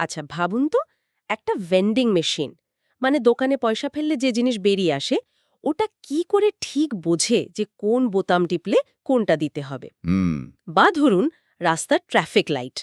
আচ্ছা ভাবুন তো একটা ভেন্ডিং মেশিন মানে দোকানে পয়সা ফেললে যে জিনিস বেরিয়ে আসে ওটা কি করে ঠিক বোঝে যে কোন বোতাম টিপলে কোনটা দিতে হবে? বা ধরুন রাস্তার ট্রাফিক লাইট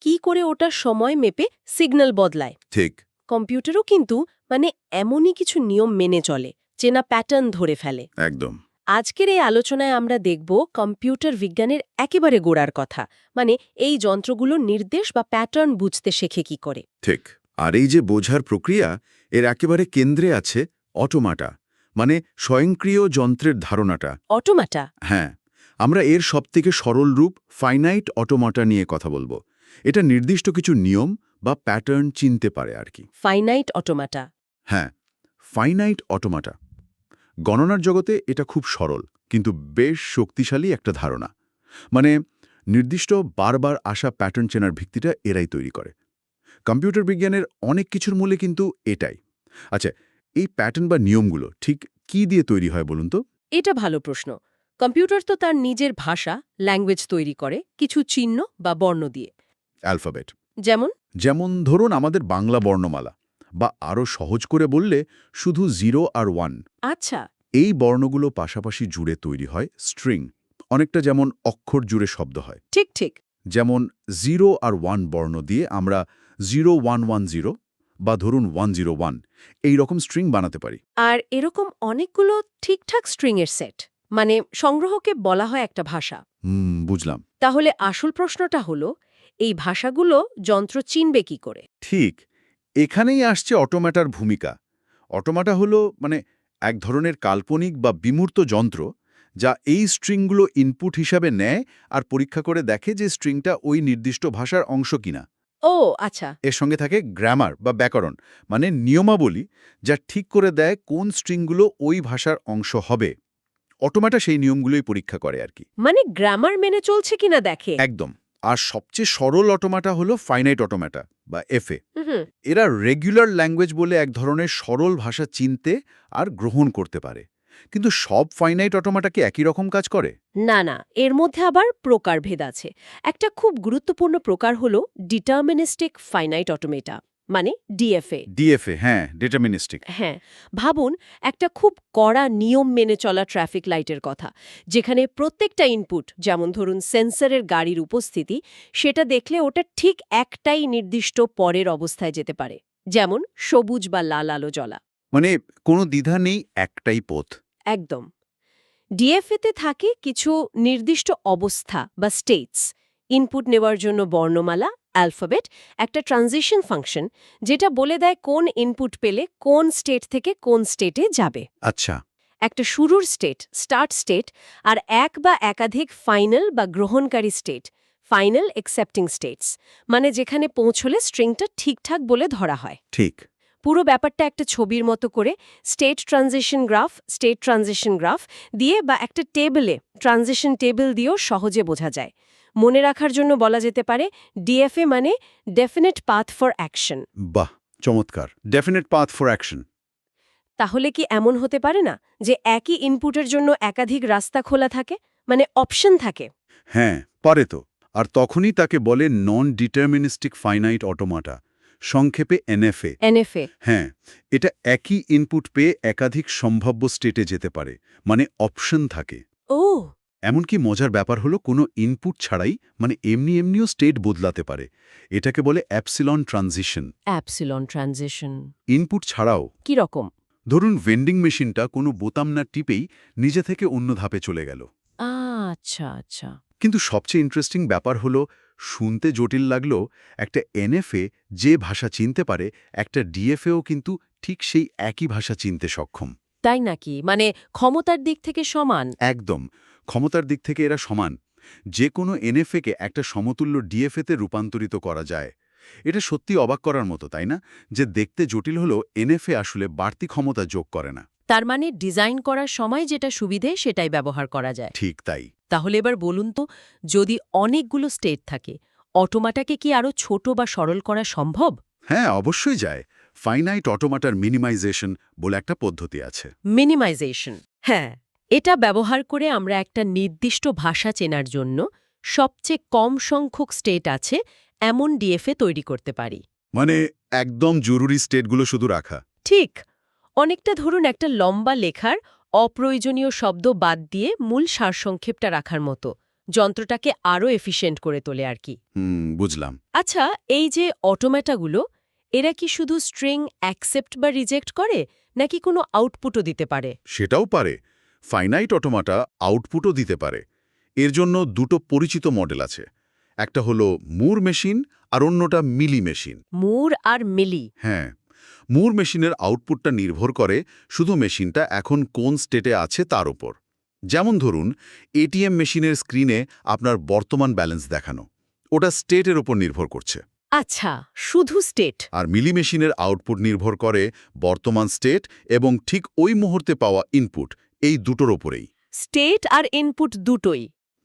কি করে ওটা সময় মেপে সিগন্যাল বদলায়? ঠিক। কম্পিউটারও কিন্তু মানে এমনই কিছু নিয়ম মেনে চলে চেনা প্যাটার্ন ধরে ফেলে। একদম। আজকের এই আলোচনায় আমরা দেখব কম্পিউটার বিজ্ঞানের একেবারে গোড়ার কথা মানে এই যন্ত্রগুলো নির্দেশ বা প্যাটার্ন বুঝতে শেখে কি করে। ঠিক আর এই যে বোঝার প্রক্রিয়া এর একেবারে কেন্দ্রে আছে অটোমাটা মানে স্বয়ংক্রিয় যন্ত্রের ধারণাটা। অটোমাটা? হ্যাঁ আমরা এর সবথেকে সরল রূপ ফাইনাইট অটোমাটা নিয়ে কথা বলব। এটা নির্দিষ্ট কিছু নিয়ম বা প্যাটার্ন চিনতে পারে আর কি। Finite automata. হ্যাঁ ফাইনাইট অটোমাটা। গণনার জগতে এটা খুব সরল কিন্তু বেশ শক্তিশালী একটা ধারণা। মানে নির্দিষ্ট বারবার আসা প্যাটার্ন চেনার ভিত্তিটা এরাই তৈরি করে। কম্পিউটার বিজ্ঞানের অনেক কিছুর মূলে কিন্তু এটাই। আচ্ছা এই প্যাটার্ন বা নিয়মগুলো ঠিক কি দিয়ে তৈরি হয় বলুন তো? এটা ভালো প্রশ্ন। কম্পিউটার তো তার নিজের ভাষা ল্যাঙ্গুয়েজ তৈরি করে কিছু চিহ্ন বা বর্ণ দিয়ে। অ্যালফাবেট যেমন? যেমন ধরুন আমাদের বাংলা বর্ণমালা। বা আরও সহজ করে বললে শুধু জিরো আর ওয়ান। আচ্ছা। এই বর্ণগুলো পাশাপাশি জুড়ে তৈরি হয় স্ট্রিং অনেকটা যেমন অক্ষর জুড়ে শব্দ হয়। ঠিক ঠিক। যেমন জিরো আর ওয়ান বর্ণ দিয়ে আমরা জিরো ওয়ান ওয়ান জিরো বা ধরুন ওয়ান জিরো ওয়ান এই রকম স্ট্রিং বানাতে পারি। আর এরকম অনেকগুলো ঠিকঠাক স্ট্রিংয়ের সেট মানে সংগ্রহকে বলা হয় একটা ভাষা। হুম বুঝলাম। তাহলে আসল প্রশ্নটা হলো এই ভাষাগুলো যন্ত্র চিনবে কি করে? ঠিক। এখানেই আসছে অটোম্যাটার ভূমিকা। অটোমাটা হলো মানে এক ধরনের কাল্পনিক বা বিমূর্ত যন্ত্র যা এই স্ট্রিংগুলো ইনপুট হিসাবে নেয় আর পরীক্ষা করে দেখে যে স্ট্রিংটা ওই নির্দিষ্ট ভাষার অংশ কিনা। ও আচ্ছা। এর সঙ্গে থাকে গ্রামার বা ব্যাকরণ মানে নিয়মাবলী যা ঠিক করে দেয় কোন স্ট্রিংগুলো ওই ভাষার অংশ হবে। অটোমাটা সেই নিয়মগুলোই পরীক্ষা করে আর কি। মানে গ্রামার মেনে চলছে কিনা দেখে? একদম। আর সবচেয়ে সরল অটোমাটা হলো ফাইনাইট অটোমাটা বা এফএ এরা রেগুলার ল্যাঙ্গুয়েজ বলে এক ধরনের সরল ভাষা চিনতে আর গ্রহণ করতে পারে। কিন্তু সব ফাইনাইট অটোমাটা কি একই রকম কাজ করে? না না এর মধ্যে আবার প্রকারভেদ আছে। একটা খুব গুরুত্বপূর্ণ প্রকার হল ডিটারমিনিস্টিক ফাইনাইট অটোমেটা মানে ডিএফএ ডিএফএ হ্যাঁ ডিটারমিনিস্টিক হ্যাঁ ভাবুন একটা খুব কড়া নিয়ম মেনে চলা ট্রাফিক লাইটের কথা যেখানে প্রত্যেকটা ইনপুট যেমন ধরুন সেন্সরের গাড়ির উপস্থিতি সেটা দেখলে ওটা ঠিক একটাই নির্দিষ্ট পরের অবস্থায় যেতে পারে যেমন সবুজ বা লাল আলো জ্বলা। মানে কোনো দ্বিধা নেই একটাই পথ। একদম। ডিএফএতে থাকে কিছু নির্দিষ্ট অবস্থা বা স্টেটস ইনপুট নেওয়ার জন্য বর্ণমালা অ্যালফাবেট একটা ট্রানজিশন ফাংশন যেটা বলে দেয় কোন ইনপুট পেলে কোন স্টেট থেকে কোন স্টেটে যাবে। আচ্ছা। একটা শুরুর স্টেট স্টার্ট স্টেট আর এক বা একাধিক ফাইনাল বা গ্রহণকারী স্টেট ফাইনাল অ্যাকসেপ্টিং স্টেটস মানে যেখানে পৌঁছলে স্ট্রিংটা ঠিকঠাক বলে ধরা হয়। ঠিক। পুরো ব্যাপারটা একটা ছবির মতো করে state transition graph state transition graph দিয়ে বা একটা টেবিলে ট্রানজিশন টেবিল দিয়েও সহজে বোঝা যায়। মনে রাখার জন্য বলা যেতে পারে ডিএফএ মানে ডেফিনেট পাথ ফর অ্যাকশন বাহ চমৎকার। ডেফিনেট পাথ ফর অ্যাকশন তাহলে কি এমন হতে পারে না যে একই ইনপুটের জন্য একাধিক রাস্তা খোলা থাকে? মানে অপশন থাকে। হ্যাঁ পারে তো। আর তখনই তাকে বলে নন ডিটারমিনিস্টিক ফাইনাইট অটোমাটা সংক্ষেপে এনএফএ এনএফএ হ্যাঁ এটা একই ইনপুট পেয়ে একাধিক সম্ভাব্য স্টেটে যেতে পারে মানে অপশন থাকে। ও এমনকি মজার ব্যাপার হলো কোনো ইনপুট ছাড়াই মানে এমনি এমনিও স্টেট বদলাতে পারে। এটাকে বলে epsilon transition epsilon transition input ছাড়াও। কি রকম? ধরুন ভেন্ডিং মেশিনটা কোনো বোতাম না টিপেই নিজে থেকে অন্য ধাপে চলে গেল। আচ্ছা আচ্ছা। কিন্তু সবচেয়ে ইন্টারেস্টিং ব্যাপার হলো শুনতে জটিল লাগলেও একটা এনএফএ যে ভাষা চিনতে পারে একটা ডিএফএও কিন্তু ঠিক সেই একই ভাষা চিনতে সক্ষম। তাই নাকি? মানে ক্ষমতার দিক থেকে সমান? একদম। ক্ষমতার দিক থেকে এরা সমান। যে কোনো এনএফএকে একটা সমতুল্য ডিএফএতে রূপান্তরিত করা যায়। এটা সত্যি অবাক করার মতো তাই না? যে দেখতে জটিল হলেও এনএফএ আসলে বাড়তি ক্ষমতা যোগ করে না। তার মানে ডিজাইন করার সময় যেটা সুবিধে সেটাই ব্যবহার করা যায়। ঠিক তাই। তাহলে এবার বলুন তো যদি অনেকগুলো স্টেট থাকে অটোমাটাকে কি আরও ছোট বা সরল করা সম্ভব? হ্যাঁ অবশ্যই যায়। ফাইনাইট অটোমাটার মিনিমাইজেশন বলে একটা পদ্ধতি আছে। মিনিমাইজেশন হ্যাঁ। এটা ব্যবহার করে আমরা একটা নির্দিষ্ট ভাষা চেনার জন্য সবচেয়ে কম সংখ্যক স্টেট আছে এমন ডিএফএ তৈরি করতে পারি। মানে একদম জরুরি স্টেটগুলো শুধু রাখা। ঠিক। অনেকটা ধরুন একটা লম্বা লেখার অপ্রয়োজনীয় শব্দ বাদ দিয়ে মূল সারসংক্ষেপটা রাখার মতো যন্ত্রটাকে আরও এফিশিয়েন্ট করে তোলে আর কি। বুঝলাম। আচ্ছা এই যে অটোমেটাগুলো এরা কি শুধু স্ট্রিং অ্যাকসেপ্ট বা রিজেক্ট করে নাকি কোনো আউটপুটও দিতে পারে? সেটাও পারে। ফাইনাইট অটোমাটা আউটপুটও দিতে পারে। এর জন্য দুটো পরিচিত মডেল আছে। একটা হলো মুর মেশিন আর অন্যটা মিলি মেশিন মুর আর মিলি হ্যাঁ মুর মেশিনের আউটপুটটা নির্ভর করে শুধু মেশিনটা এখন কোন স্টেটে আছে তার উপর। যেমন ধরুন এটিএম মেশিনের স্ক্রিনে আপনার বর্তমান ব্যালেন্স দেখানো। ওটা স্টেটের ওপর নির্ভর করছে। আচ্ছা শুধু স্টেট আর মিলি মেশিনের আউটপুট নির্ভর করে বর্তমান স্টেট এবং ঠিক ওই মুহূর্তে পাওয়া ইনপুট এই দুটোর ওপরেই। স্টেট আর ইনপুট দুটোই।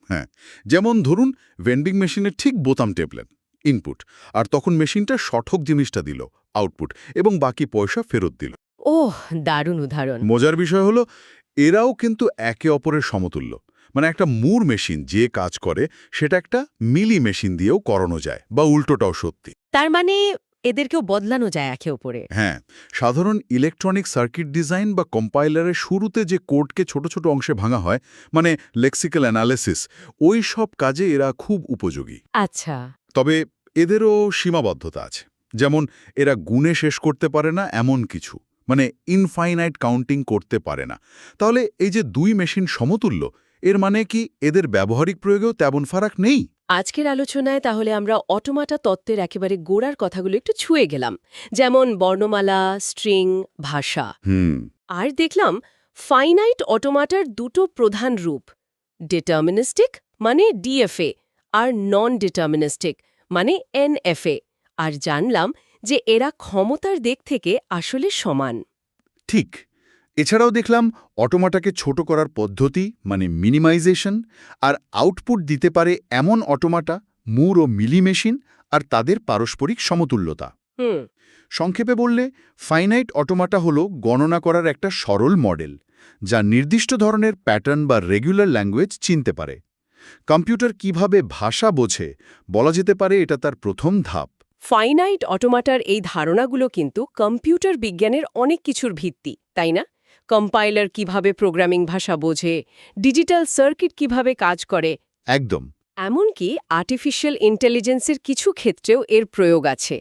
হ্যাঁ যেমন ধরুন ভেন্ডিং মেশিনের ঠিক বোতাম টেপলেন ইনপুট আর তখন মেশিনটা সঠক জিনিসটা দিল আউটপুট এবং বাকি পয়সা ফেরত দিল। ওহ দারুণ উদাহরণ। মজার বিষয় হলো এরাও কিন্তু একে অপরের সমতুল্য। মানে একটা মুর মেশিন যে কাজ করে সেটা একটা মিলি মেশিন দিয়েও করানো যায় বা উল্টোটাও সত্যি। তার মানে এদেরকেও বদলানো যায় একে ওপরে হ্যাঁ সাধারণ ইলেকট্রনিক সার্কিট ডিজাইন বা কম্পাইলারের শুরুতে যে কোডকে ছোট ছোট অংশে ভাঙা হয় মানে লেক্সিক্যাল অ্যানালিসিস ওই সব কাজে এরা খুব উপযোগী। আচ্ছা। তবে এদেরও সীমাবদ্ধতা আছে। যেমন এরা গুণে শেষ করতে পারে না এমন কিছু মানে ইনফাইনাইট কাউন্টিং করতে পারে না। তাহলে এই যে দুই মেশিন সমতুল্য এর মানে কি এদের ব্যবহারিক প্রয়োগেও তেমন ফারাক নেই? আজকের আলোচনায় তাহলে আমরা অটোমাটা তত্ত্বের একেবারে গোড়ার কথাগুলো একটু ছুঁয়ে গেলাম। যেমন বর্ণমালা স্ট্রিং ভাষা। হুম। আর দেখলাম ফাইনাইট অটোমাটার দুটো প্রধান রূপ ডিটারমিনিস্টিক মানে ডিএফএ আর নন ডিটারমিনিস্টিক মানে এনএফএ। আর জানলাম যে এরা ক্ষমতার দিক থেকে আসলে সমান। ঠিক। এছাড়াও দেখলাম অটোমাটাকে ছোট করার পদ্ধতি মানে মিনিমাইজেশন আর আউটপুট দিতে পারে এমন অটোমাটা মুর ও মিলি মেশিন আর তাদের পারস্পরিক সমতুল্যতা। সংক্ষেপে বললে ফাইনাইট অটোমাটা হল গণনা করার একটা সরল মডেল যা নির্দিষ্ট ধরনের প্যাটার্ন বা রেগুলার ল্যাঙ্গুয়েজ চিনতে পারে। কম্পিউটার কীভাবে ভাষা বোঝে বলা যেতে পারে এটা তার প্রথম ধাপ। ফাইনাইট অটোমাটার এই ধারণাগুলো কিন্তু কম্পিউটার বিজ্ঞানের অনেক কিছুর ভিত্তি তাই না? কম্পাইলার কীভাবে প্রোগ্রামিং ভাষা বোঝে ডিজিটাল সার্কিট কীভাবে কাজ করে। একদম। এমনকি আর্টিফিশিয়াল ইন্টেলিজেন্সের কিছু ক্ষেত্রেও এর প্রয়োগ আছে।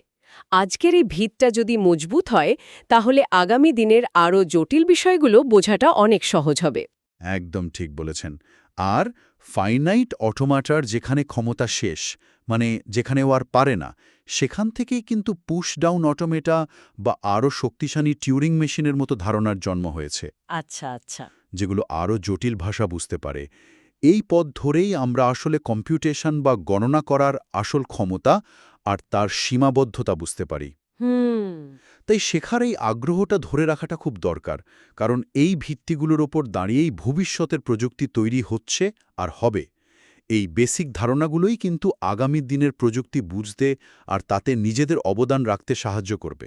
আজকের এই ভিতটা যদি মজবুত হয় তাহলে আগামী দিনের আরও জটিল বিষয়গুলো বোঝাটা অনেক সহজ হবে। একদম ঠিক বলেছেন। আর ফাইনাইট অটোমাটার যেখানে ক্ষমতা শেষ মানে যেখানে ও আর পারে না সেখান থেকেই কিন্তু পুশ ডাউন অটোমেটা বা আরও শক্তিশালী টিউরিং মেশিনের মতো ধারণার জন্ম হয়েছে। আচ্ছা আচ্ছা। যেগুলো আরও জটিল ভাষা বুঝতে পারে। এই পথ ধরেই আমরা আসলে কম্পিউটেশন বা গণনা করার আসল ক্ষমতা আর তার সীমাবদ্ধতা বুঝতে পারি। তাই শেখার এই আগ্রহটা ধরে রাখাটা খুব দরকার কারণ এই ভিত্তিগুলোর ওপর দাঁড়িয়েই ভবিষ্যতের প্রযুক্তি তৈরি হচ্ছে আর হবে। এই বেসিক ধারণাগুলোই কিন্তু আগামী দিনের প্রযুক্তি বুঝতে আর তাতে নিজেদের অবদান রাখতে সাহায্য করবে।